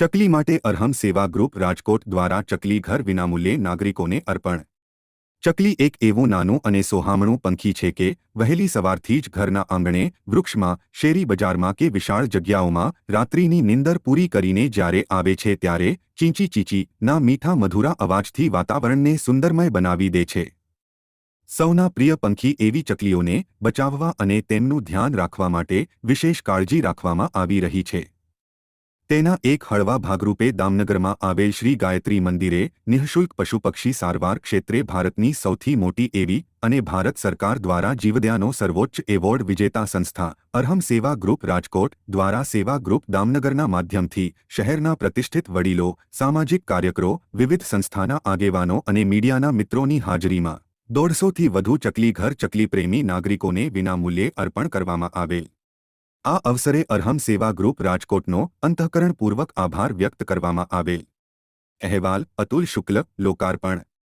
ચકલી માટે અરહમ સેવા ગ્રુપ રાજકોટ દ્વારા ચકલી ઘર વિનામૂલ્યે નાગરિકોને અર્પણ. ચકલી એક એવું નાનું અને સોહામણું પંખી છે કે, વહેલી સવારથી જ ઘરના આંગણે, વૃક્ષમાં, શેરી બજારમાં કે વિશાળ જગ્યાઓમાં રાત્રિની નિંદર પૂરી કરીને જ્યારે આવે છે ત્યારે ચીંચી ચીચી ના મીઠા મધુરા અવાજથી વાતાવરણને સુંદરમય બનાવી દે છે. સૌના પ્રિય પંખી એવી ચકલીઓને બચાવવા અને તેમનું ધ્યાન રાખવા માટે વિશેષ કાળજી રાખવામાં આવી રહી છે. તેના એક હળવા ભાગરૂપે દામનગરમાં આવેલ શ્રી ગાયત્રી મંદિરે નિઃશુલ્ક પશુપક્ષી સારવાર ક્ષેત્રે ભારતની સૌથી મોટી એવી અને ભારત સરકાર દ્વારા જીવદયાનો સર્વોચ્ચ એવોર્ડ વિજેતા સંસ્થા, અરહમ સેવા ગ્રુપ રાજકોટ દ્વારા સેવા ગ્રુપ દામનગરના માધ્યમથી શહેરના પ્રતિષ્ઠિત વડીલો, સામાજિક કાર્યકરો, વિવિધ સંસ્થાના આગેવાનો અને મીડિયાના મિત્રોની હાજરીમાં દોઢસોથી વધુ ચકલી ઘર ચકલી પ્રેમી નાગરિકોને વિનામૂલ્યે અર્પણ કરવામાં આવેલ. આ અવસરે અરહમ સેવા ગ્રુપ રાજકોટનો અંતઃકરણપૂર્વક આભાર વ્યક્ત કરવામાં આવેલ. અહેવાલ અતુલ શુક્લ, લોકાર્પણ.